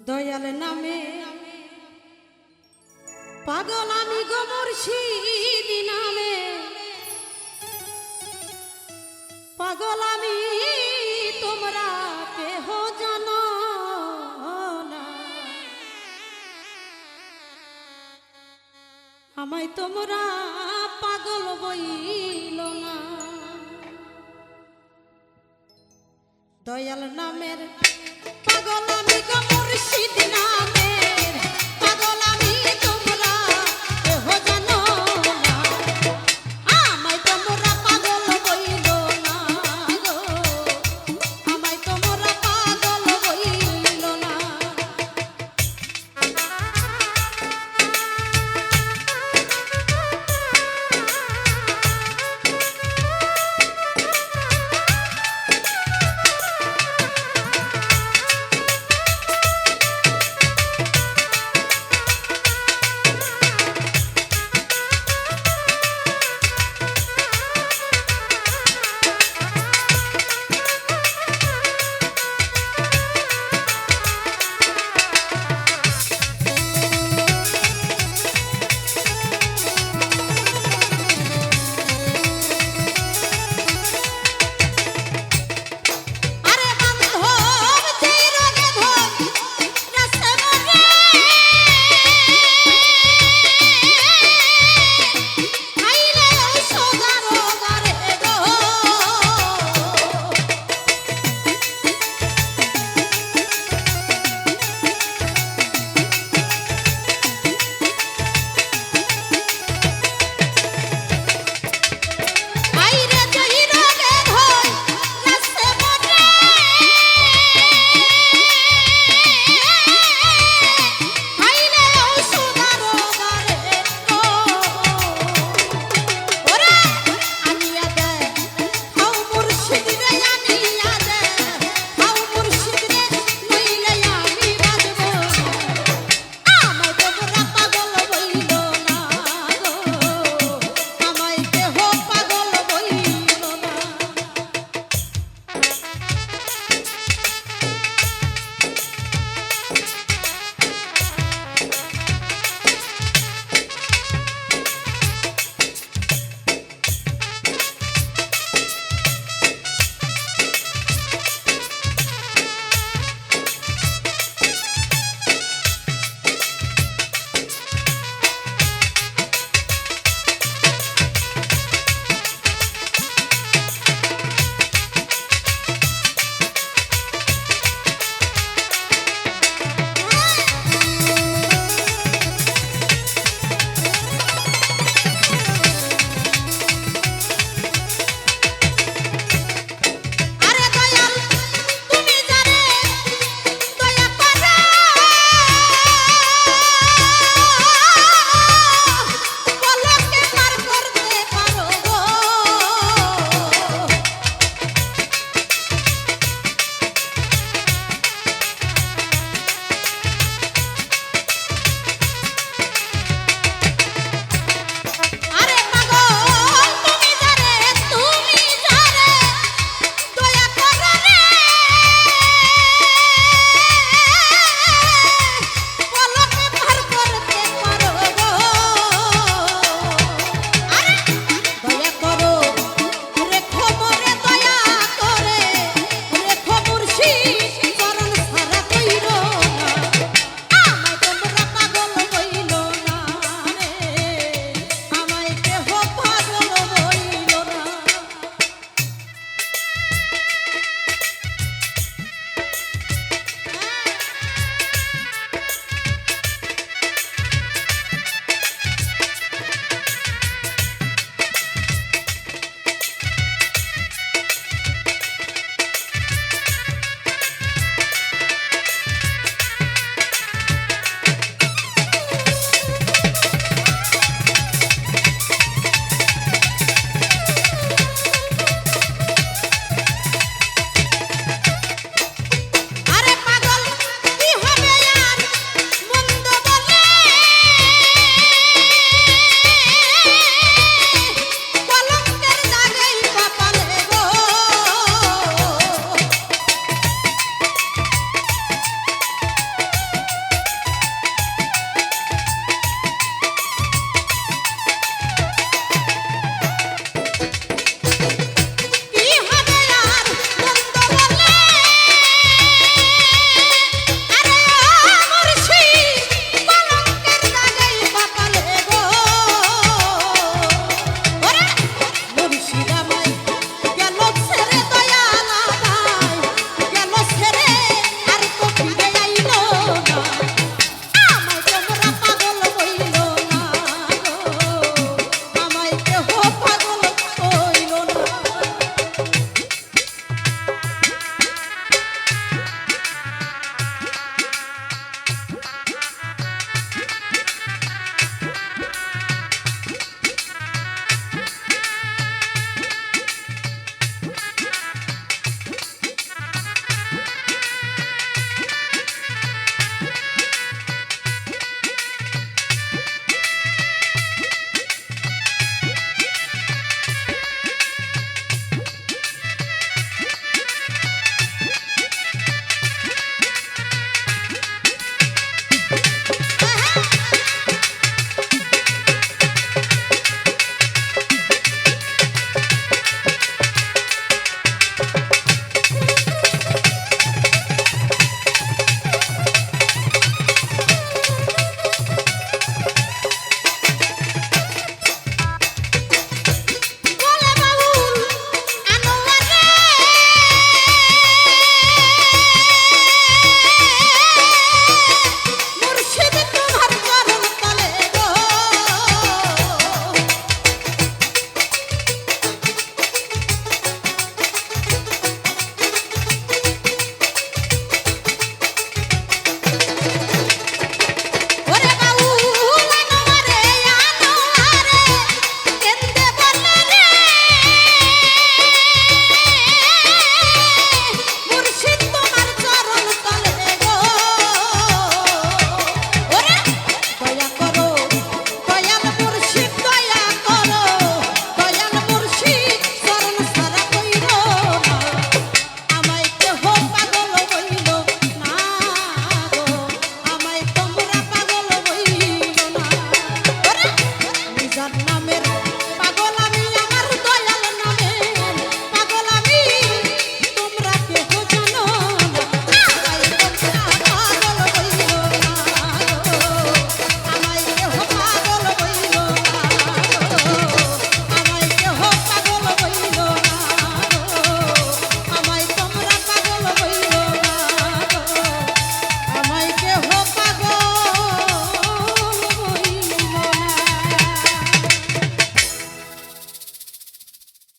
দয়াল নামে। পাগল আমি গো মুর্শিদ নামে। পাগল আমি তোমরা কেহ জানো আমায় তোমরা পাগল বইল না। দয়াল নামের পাগল গো মুর্শিদ নামে